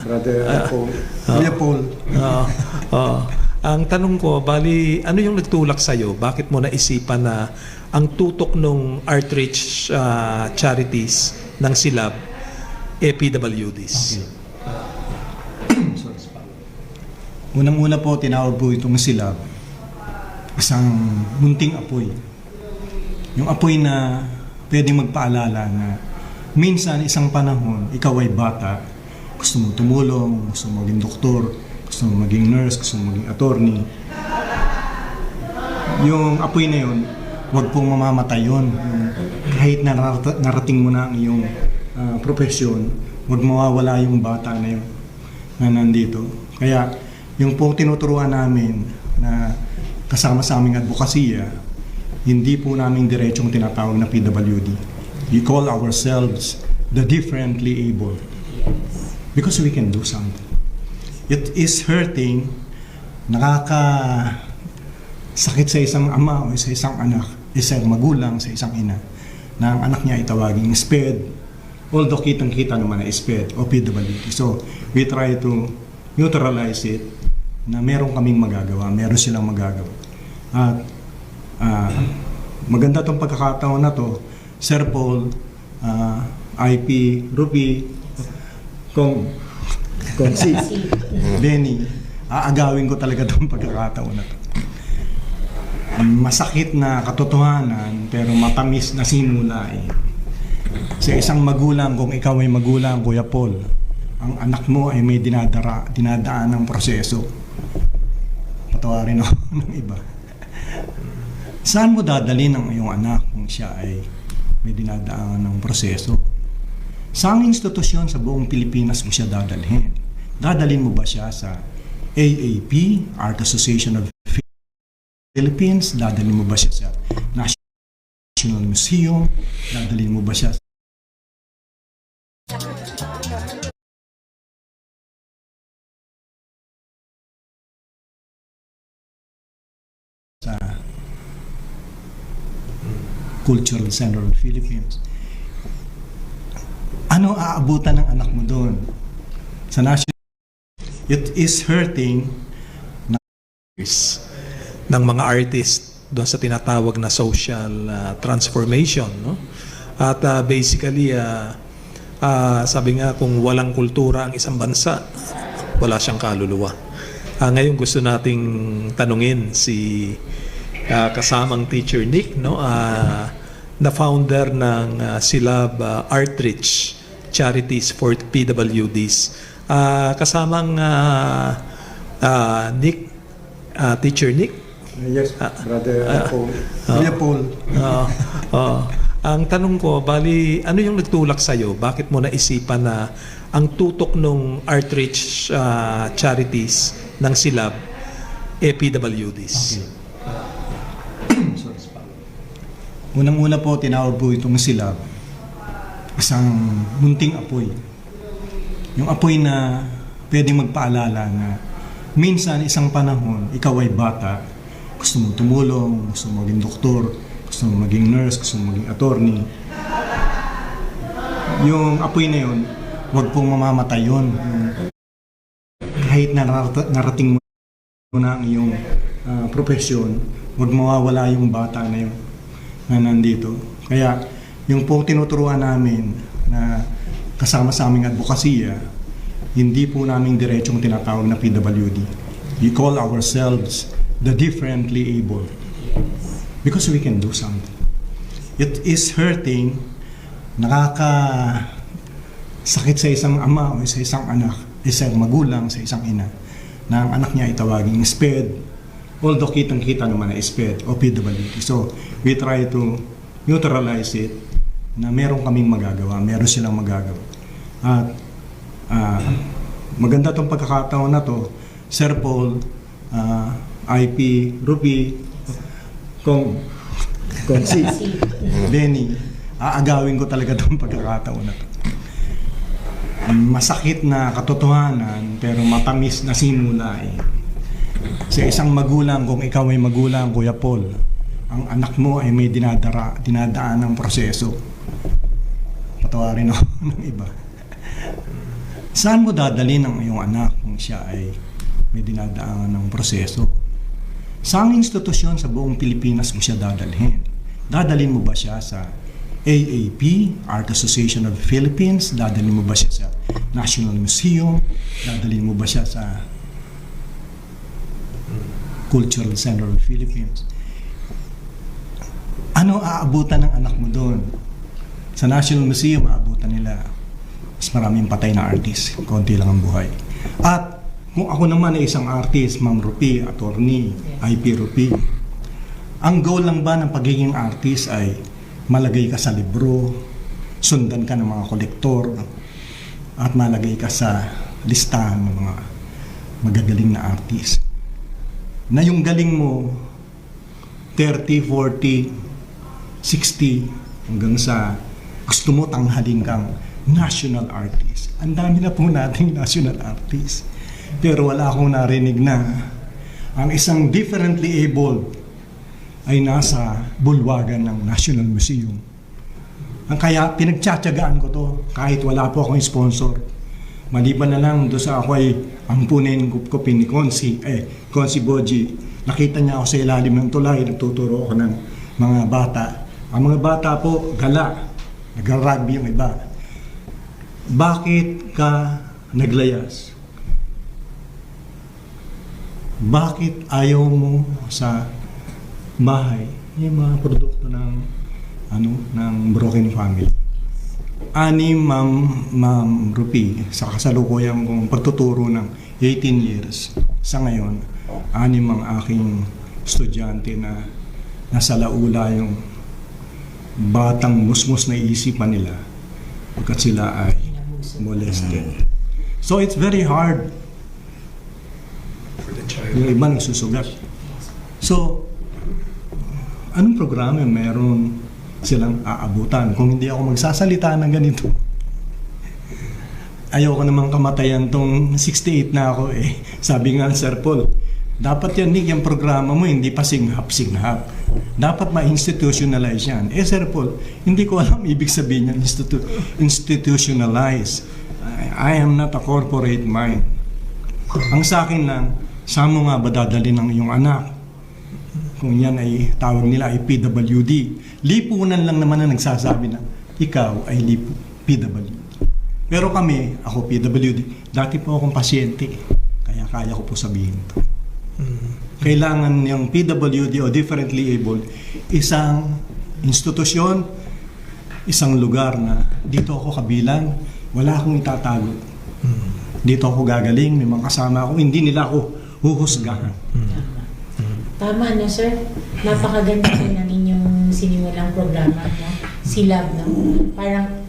Brother Paul. Kuya Paul. Oo. Oo. ang tanong ko, bali, ano yung nagtulak sa'yo? Bakit mo naisipan na ang tutok ng Outreach ah, Charities ng SILAB, eh, PWDs? Unang-una po, tinawag po itong sila isang munting apoy. Yung apoy na pwedeng magpaalala na minsan isang panahon, ikaw ay bata, gusto mo tumulong, gusto mo maging doktor, gusto mo maging nurse, gusto mo maging attorney. Yung apoy na yun, huwag pong mamamatay yun. Kahit na narat- narating mo na ang iyong ah, profesyon, huwag mawawala yung bata na yun na nandito. Kaya yung pong tinuturuan namin na kasama sa aming advokasya, hindi po namin diretsong tinatawag na PWD. We call ourselves the differently able because we can do something. It is hurting, nakaka sakit sa isang ama o sa isang anak, isang magulang, sa isang ina, na ang anak niya ay tawaging SPED, although kitang-kita naman na SPED o PWD. So, we try to neutralize it na meron kaming magagawa, meron silang magagawa. At ah, maganda tong pagkakataon na to, Sir Paul, ah, IP, Ruby, Kong, Kong si, Benny, aagawin ko talaga tong pagkakataon na to masakit na katotohanan pero matamis na simula eh. Sa isang magulang, kung ikaw ay magulang, Kuya Paul, ang anak mo ay may dinadara, dinadaan ng proseso. Patawarin ako ng iba. Saan mo dadalhin ang iyong anak kung siya ay may dinadaan ng proseso? Saang institusyon sa buong Pilipinas mo siya dadalhin? Dadalhin mo ba siya sa AAP, Art Association of Philippines, dadalhin mo ba siya sa National Museum, dadalhin mo ba siya sa Cultural Center of the Philippines. Ano aabutan ng anak mo doon? Sa National It is hurting ng mga artist doon sa tinatawag na social ah, transformation no? At ah, basically ah, ah, sabi nga kung walang kultura ang isang bansa wala siyang kaluluwa. Ah, ngayon gusto nating tanungin si ah, kasamang teacher Nick no? Ah, na founder ng ah, Silab ah, Outreach Charities for PWDs Ah, kasamang ah, ah, Nick ah, teacher Nick Yes, Brother ah, Paul. Kuya Paul. Oo. Oo. ang tanong ko, bali, ano yung nagtulak sa'yo? Bakit mo naisipan na ang tutok ng Outreach ah, Charities ng SILAB, eh, PWDs? Unang-una po, tinawag po itong sila isang munting apoy. Yung apoy na pwedeng magpaalala na minsan isang panahon, ikaw ay bata, gusto mo tumulong, gusto mo maging doktor, gusto mo maging nurse, gusto mo maging attorney. Yung apoy na yun, huwag pong mamamatay yun. Kahit na narat- narating mo na ang iyong ah, profesyon, huwag mawawala yung bata na yun na nandito. Kaya yung pong tinuturuan namin na kasama sa aming advokasya, hindi po namin diretsong tinatawag na PWD. We call ourselves the differently able because we can do something. It is hurting, nakaka sakit sa isang ama o sa isang anak, isang magulang, sa isang ina, na ang anak niya ay tawaging SPED, although kitang-kita naman na SPED o PWD. So, we try to neutralize it na meron kaming magagawa, meron silang magagawa. At ah, maganda tong pagkakataon na to, Sir Paul, ah, IP, Ruby, Kong, Kong si, Benny, aagawin ko talaga tong pagkakataon na to masakit na katotohanan pero matamis na simula eh. Sa isang magulang, kung ikaw ay magulang, Kuya Paul, ang anak mo ay may dinadara, dinadaan ng proseso. Patawarin ako ng iba. Saan mo dadalhin ang iyong anak kung siya ay may dinadaanan ng proseso? Saang institusyon sa buong Pilipinas mo siya dadalhin? Dadalhin mo ba siya sa AAP, Art Association of the Philippines? Dadalhin mo ba siya sa National Museum? Dadalhin mo ba siya sa Cultural Center of the Philippines? Ano aabutan ng anak mo doon? Sa National Museum, aabutan nila mas maraming patay na artist, konti lang ang buhay. At kung ako naman ay isang artist, Ma'am Rupi, attorney, IP Rupi, ang goal lang ba ng pagiging artist ay malagay ka sa libro, sundan ka ng mga kolektor, at malagay ka sa listahan ng mga magagaling na artist. Na yung galing mo, 30, 40, 60, hanggang sa gusto mo tanghalin kang national artist. Ang dami na po nating national artist. Pero wala akong narinig na ang isang differently abled ay nasa bulwagan ng National Museum. Ang kaya pinagtsatsagaan ko to kahit wala po akong sponsor. Maliban na lang doon sa ako ay ampunin kupkupin ni Konsi, eh, Konsi Boji. Nakita niya ako sa ilalim ng tulay, nagtuturo ako ng mga bata. Ang mga bata po, gala. Nagra-rugby yung iba. Bakit ka naglayas? Bakit ayaw mo sa bahay yung mga produkto ng ano ng broken family? Ani Ma'am Ma'am Rupi sa kasalukuyan kong pagtuturo ng 18 years sa ngayon anim ang aking estudyante na nasa laula yung batang musmus na isipan nila pagkat sila ay molested. So it's very hard. For the child. Yung iba nagsusugat. So, anong programa meron silang aabutan? Kung hindi ako magsasalita ng ganito, ayoko namang kamatayan tong 68 na ako eh. Sabi nga Sir Paul, dapat yan, Nick, yung programa mo, hindi pa singhap-singhap. Dapat ma-institutionalize yan. Eh, Sir Paul, hindi ko alam ibig sabihin yan, institu- institutionalize. I, I am not a corporate mind. Ang sa akin lang, saan mo nga ba dadalhin ang iyong anak? Kung yan ay tawag nila ay PWD. Lipunan lang naman na nagsasabi na ikaw ay lipu, PWD. Pero kami, ako PWD, dati po akong pasyente. Kaya kaya ko po sabihin Kailangan yung PWD o differently abled, isang institusyon, isang lugar na dito ako kabilang, wala akong itatago. Dito ako gagaling, may mga kasama ako, hindi nila ako huhusgahan. Tama no sir. Napakaganda po ng inyong sinimulang programa no. Si no. Parang